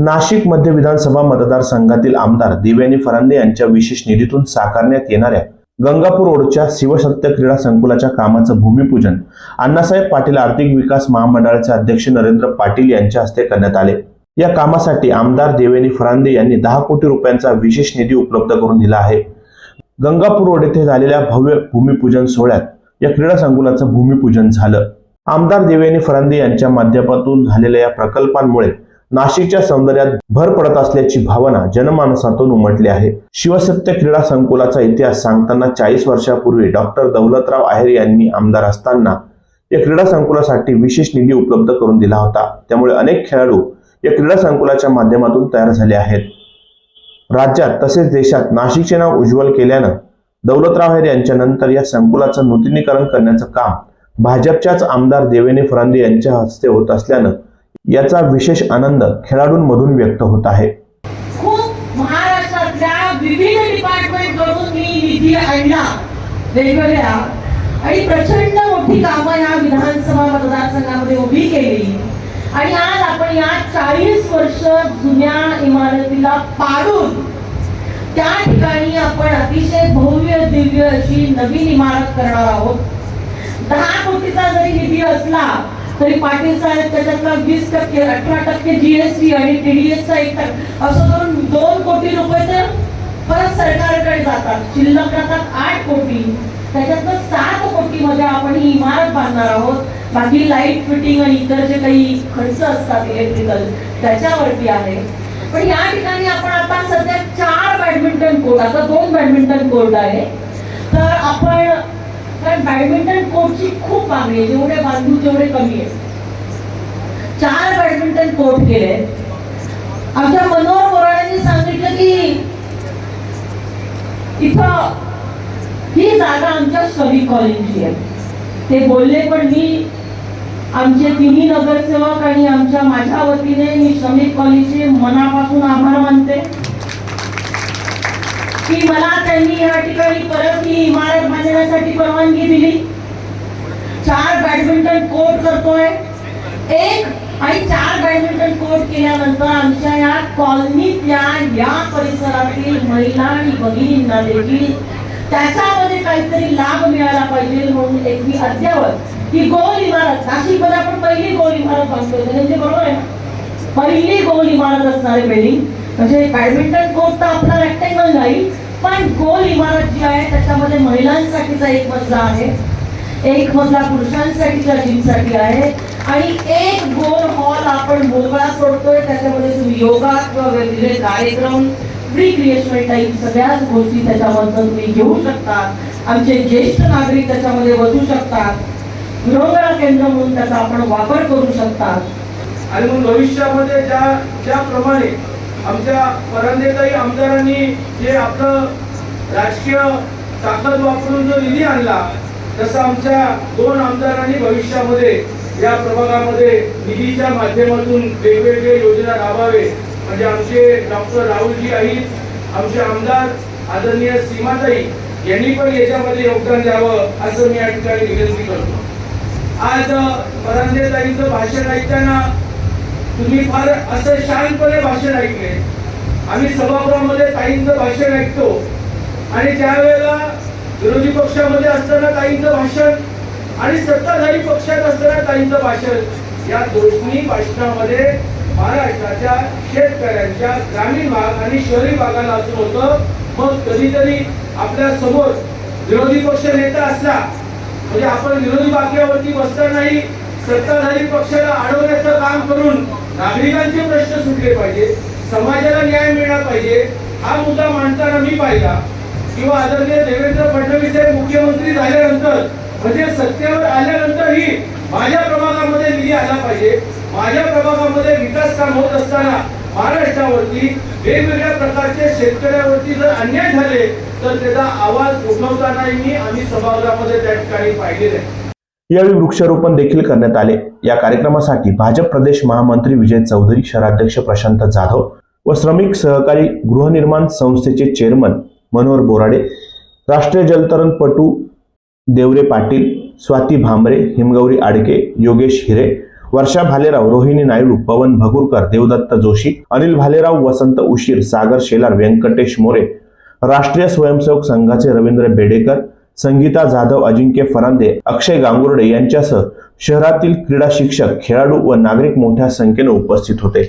नाशिक मध्य विधानसभा मतदारसंघातील आमदार दिव्यानी फरांदे यांच्या विशेष निधीतून साकारण्यात येणाऱ्या गंगापूर रोडच्या शिवसत्य क्रीडा संकुलाच्या कामाचं भूमिपूजन अण्णासाहेब पाटील आर्थिक विकास महामंडळाचे अध्यक्ष नरेंद्र पाटील यांच्या हस्ते करण्यात आले. या कामासाठी आमदार देवेनी फरांदे यांनी दहा कोटी रुपयांचा विशेष निधी उपलब्ध करून दिला आहे. गंगापूर रोड येथे झालेल्या भव्य भूमिपूजन सोहळ्यात या क्रीडा संकुलाचं भूमिपूजन झालं. आमदार देवेनी फरांदे यांच्या माध्यमातून झालेल्या या प्रकल्पांमुळे नाशिकच्या सौंदर्यात भर पडत असल्याची भावना जनमानसातून उमटली आहे. शिवसत्य क्रीडा संकुलाचा इतिहास सांगताना चाळीस वर्षापूर्वी डॉक्टर दौलतराव आहेर यांनी आमदार असताना या क्रीडा संकुलासाठी विशेष निधी उपलब्ध करून दिला होता. त्यामुळे अनेक खेळाडू या क्रीडा संकुलाच्या माध्यमातून तयार झाले आहेत. राज्यात तसेच देशात नाशिकचे नाव उज्ज्वल केल्यानं दौलतराव आहेर यांच्या नंतर या संकुलाचं नूतनीकरण करण्याचं काम भाजपच्याच आमदार देवेने फरांदे यांच्या हस्ते होत असल्यानं याचा विशेष आनंद खेळाडूंमधून व्यक्त होत आहे. खूप महाराष्ट्रातल्या विविध डिपार्टमेंट मी निधी आणला वेगवेगळ्या. आणि प्रचंड मोठी कामं या विधानसभा मतदारसंघामध्ये उभी केली. आणि आज आपण या चाळीस वर्ष जुन्या इमारतीला पाडून त्या ठिकाणी आपण अतिशय भव्य दिव्य अशी नवीन इमारत करणार आहोत. दहा कोटीचा जरी निधी असला तरी पाटील साहेब त्याच्यातला वीस टक्के अठरा टक्के जीएसटी आणि टीडीएसचा एक टक्के. असं करून दोन कोटी रुपये तर परत सरकारकडे जातात. शिल्लक राहतात आठ कोटी. त्याच्यातनं सात कोटी मध्ये आपण ही इमारत बांधणार आहोत. बाकी लाइट फिटिंग आणि इतर जे काही खर्च असतात इलेक्ट्रिकल त्याच्यावरती आहे. पण या ठिकाणी आपण आता सध्या चार बॅडमिंटन कोर्ट आता दोन बॅडमिंटन कोर्ट आहे. तर आपण कारण बॅडमिंटन कोर्टची खूप मागणी आहे. जेवढे बांधू तेवढे कमी आहे. चार बॅडमिंटन कोर्ट केले आमच्या मनोहर बोराड्यांनी सांगितलं की इथं ही जागा आमच्या श्रमिक कॉलेजची आहे. ते बोलले पण मी आमचे तिन्ही नगरसेवक आणि आमच्या माझ्या वतीने मी श्रमिक कॉलेजचे मनापासून आभार मानते. की मला त्यांनी या ठिकाणी परत ही इमारत बांधण्यासाठी परवानगी दिली. चार बॅडमिंटन कोर्ट करतोय. एक आणि चार बॅडमिंटन कोर्ट केल्यानंतर आमच्या या कॉलनीतल्या या परिसरातील महिला आणि भगिनींना देखील त्याच्यामध्ये काहीतरी लाभ मिळाला पाहिजे म्हणून एक मी अद्यावत ही गोल इमारत नाशिकमध्ये आपण पहिली गोल इमारत बांधतोय म्हणजे बरोबर आहे ना? पहिली गोल इमारत असणारे बिल्डिंग म्हणजे बॅडमिंटन कोर्ट तर आपला रेक्टेंगल पण गोल इमारत जी आहे त्याच्यामध्ये महिलांसाठीचा एक मजला आहे. एक मजला पुरुषांसाठीच्या जिमसाठी आहे. आणि एक गोल हॉल आपण मोकळा सोडतोय. त्याच्यामध्ये तुम्ही योगा किंवा वेगवेगळे कार्यक्रम रिक्रिएशनल टाईप सगळ्याच गोष्टी त्याच्यामधनं तुम्ही घेऊ शकता. आमचे ज्येष्ठ नागरिक त्याच्यामध्ये बसू शकतात. गृहगळा केंद्र म्हणून त्याचा आपण वापर करू शकतात आणि मग भविष्यामध्ये ज्या ज्याप्रमाणे आमच्या परंदेताई आमदारांनी जे आपलं राजकीय ताकद वापरून जो निधी आणला तसं आमच्या दोन आमदारांनी भविष्यामध्ये या प्रभागामध्ये निधीच्या माध्यमातून वेगवेगळे योजना राबावे म्हणजे आमचे डॉक्टर राहुलजी आहेत आमचे आमदार आदरणीय सीमाताई यांनी पण याच्यामध्ये योगदान द्यावं असं मी या ठिकाणी विनंती करतो. आज परांदेताईंचं भाषण ऐकताना तुम्ही फार असं शांतपणे भाषण ऐकले. आम्ही सभागृहामध्ये ताईंचं भाषण ऐकतो. आणि त्यावेळेला विरोधी पक्षामध्ये असताना ताईंचं भाषण आणि सत्ताधारी पक्षात असताना ताईंचं भाषण या दोन्ही भाषणामध्ये महाराष्ट्राच्या शेतकऱ्यांच्या ग्रामीण भाग आणि शहरी भागाला असं होतं. मग कधीतरी आपल्यासमोर विरोधी पक्ष नेता असला म्हणजे आपण विरोधी बाक्यावरती बसतानाही सत्ताधारी पक्षाला अडवण्याचं काम करून नागरिकांचे प्रश्न सुटले पाहिजे समाजाला न्याय मिळाला पाहिजे हा मुद्दा मांडताना मी पाहिला. किंवा आदरणीय देवेंद्र फडणवीस हे मुख्यमंत्री झाल्यानंतर म्हणजे सत्तेवर आल्यानंतरही माझ्या प्रभागामध्ये निधी आला पाहिजे. माझ्या प्रभागामध्ये विकास काम होत असताना महाराष्ट्रावरती वेगवेगळ्या प्रकारचे शेतकऱ्यावरती जर अन्याय झाले तर त्याचा आवाज उठवतानाही आम्ही सभागृहामध्ये त्या ठिकाणी पाहिलेला आहे. यावेळी वृक्षारोपण देखील करण्यात आले. या कार्यक्रमासाठी भाजप प्रदेश महामंत्री विजय चौधरी शहराध्यक्ष प्रशांत जाधव व श्रमिक सहकारी गृहनिर्माण संस्थेचे चेअरमन मनोहर बोराडे राष्ट्रीय जलतरणपटू देवरे पाटील स्वाती भांबरे हिमगौरी आडके योगेश हिरे वर्षा भालेराव रोहिणी नायडू पवन भगुरकर देवदत्त जोशी अनिल भालेराव वसंत उशीर सागर शेलार व्यंकटेश मोरे राष्ट्रीय स्वयंसेवक संघाचे रवींद्र बेडेकर संगीता जाधव अजिंक्य फरांदे अक्षय गांगुर्डे यांच्यासह शहरातील क्रीडा शिक्षक खेळाडू व नागरिक मोठ्या संख्येने उपस्थित होते.